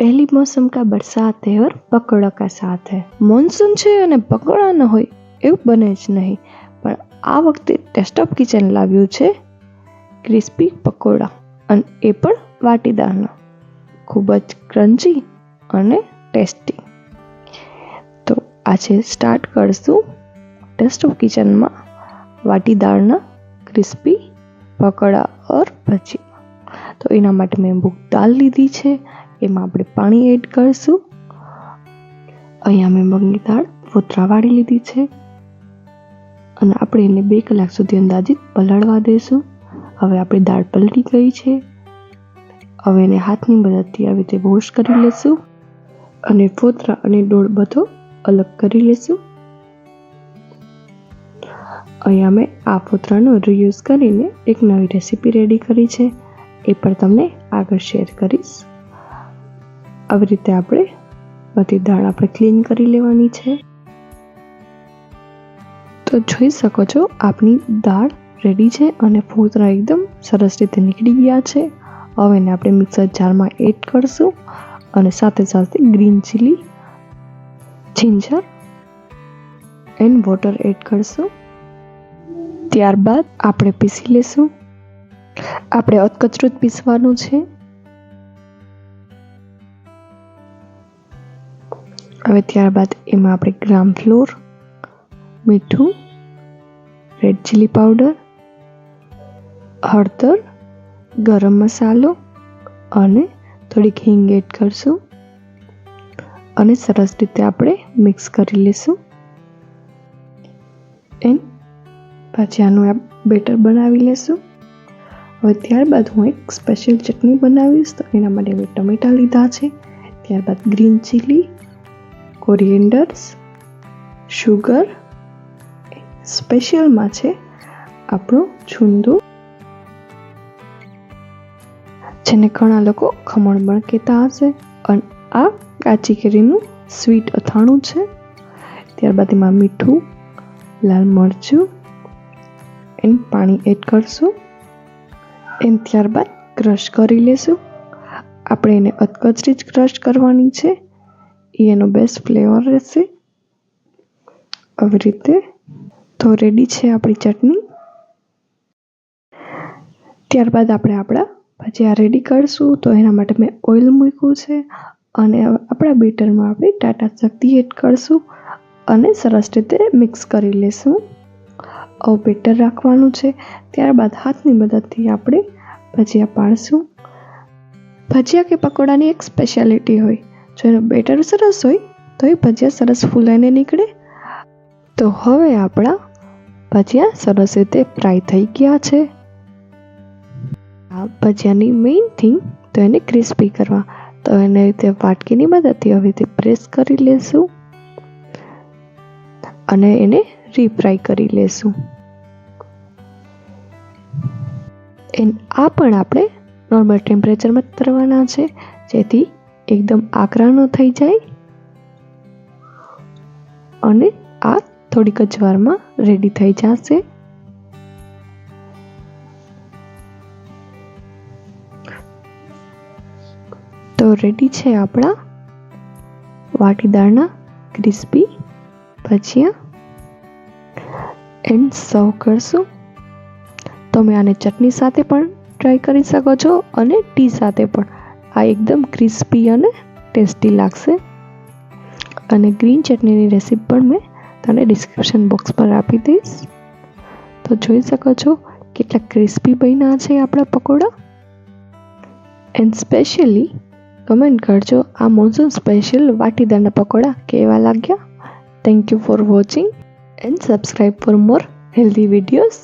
પહેલી મોસમ કા બરસાત હે ઓર પકોડા કા સાથ હે. મોન્સૂન છે અને પકોડા ન હોય એવું બને જ નહીં. પણ આ વખતે ટેસ્ટ ઓફ કિચન લાવ્યું છે ક્રિસ્પી પકોડા અને એ પણ વાટીદારના. ખૂબ જ ક્રન્ચી અને ટેસ્ટી તો આજે સ્ટાર્ટ કરશું ટેસ્ટ ઓફ કિચનમાં વાટીદાળના ક્રિસ્પી પકોડા ઓર ભજી તો એના માટે મેં મૂગ દાળ લીધી છે. એમાં આપણે પાણી એડ કરીશું. અહીંયા મેં મગની દાળ ફોતરાવાળી લીધી છે. અને આપણે એને બે કલાક સુધી અંદાજિત પલાળવા દઈશું હવે આપણી દાળ પલળી ગઈ છે. હવે એને હાથની મદદથી આવી રીતે વોશ કરી લેશું. અને ફોતરા અને ડોળ બધો અલગ કરી લેશું. અહીંયા મેં આ ફોતરાનો રિયુઝ કરીને એક નવી રેસીપી રેડી કરી છે. એ પણ તમને આગળ શેર કરીશ. આવી રીતે આપણે બધી દાળ આપણે ક્લીન કરી લેવાની છે. તો જોઈ શકો છો, આપની દાળ રેડી છે અને ફોતરા એકદમ સરસ રીતે નીકળી ગયા છે. હવે એને આપણે મિક્સર જારમાં એડ કરશું અને સાથે સાથે green chilli ginger and water add કરશું. ત્યારબાદ આપણે પીસી લેશું. આપણે અધકચરું જ પીસવાનું છે. હવે ત્યારબાદ એમાં આપણે ગ્રામ ફ્લોર, મીઠું, રેડ ચીલી પાવડર, હળદર, ગરમ મસાલો અને થોડીક હિંગ એડ કરશું. અને સરસ રીતે આપણે મિક્સ કરી લઈશું એન્ડ પછી આનું બેટર બનાવી લેશું. હવે ત્યારબાદ હું એક સ્પેશિયલ ચટણી બનાવીશ, તો એના માટે મેં ટમેટાં લીધા છે. ત્યારબાદ ગ્રીન ચીલી કોરિએન્ડર્સ શુગર સ્પેશિયલમાં છે આપણું છુંદો. જેને ઘણા લોકો ખમણ પણ કહેતા હશે. અને આ કાચી કેરીનું સ્વીટ અથાણું છે. ત્યારબાદ એમાં મીઠું, લાલ મરચું એમ પાણી એડ કરશું. એમ ત્યારબાદ ક્રશ કરી લેશું. આપણે એને અધકચરી જ ક્રશ કરવાની છે. એ એનો બેસ્ટ ફ્લેવર રહેશે. આવી રીતે તો રેડી છે આપણી ચટણી. ત્યારબાદ આપણે આપણા ભજીયા રેડી કરશું. તો એના માટે મેં ઓઇલ મૂક્યું છે અને આપણા બીટરમાં આપણે ટાટા શક્તિ એડ કરશું અને સરસ રીતે મિક્સ કરી લેશું. આવું બેટર રાખવાનું છે. ત્યારબાદ હાથની મદદથી આપણે ભજીયા પાડશું. ભજીયા કે પકોડાની એક સ્પેશિયાલિટી હોય જો બેટર સરસ હોય તો એ ભજીયા સરસ ફૂલાઈને નીકળે. તો હવે આપણા ભજીયા સરસ રીતે ફ્રાય થઈ ગયા છે. આ ભજીયાની મેઇન થિંગ તો એને ક્રિસ્પી કરવા. તો એને રીતે વાટકીની મદદથી હવે રીતે પ્રેસ કરી લેશું. અને એને રીફ્રાય કરી લેશું. એન આ પણ આપણે નોર્મલ ટેમ્પરેચરમાં કરવાના છે. જેથી એકદમ આકરા ન થઈ જાય અને આ થોડીક જ વારમાં રેડી થઈ જશે. તો રેડી છે આપણા વાટીદાળના ક્રિસ્પી ભજીયા. એન્ડ સર્વ કરશું. તમે આને ચટણી સાથે પણ ટ્રાય કરી શકો છો અને ટી સાથે પણ. આ એકદમ ક્રિસ્પી અને ટેસ્ટી લાગશે. અને ગ્રીન ચટણીની રેસીપી પણ મેં તને ડિસ્ક્રિપ્શન બોક્સ પર આપી દઈશ. તો જોઈ શકો છો કેટલા ક્રિસ્પી બન્યા છે આપણા પકોડા. એન્ડ સ્પેશિયલી કમેન્ટ કરજો આ મોન્સૂન સ્પેશિયલ વાટીદારના પકોડા કેવા લાગ્યા. Thank you for watching and subscribe for more healthy videos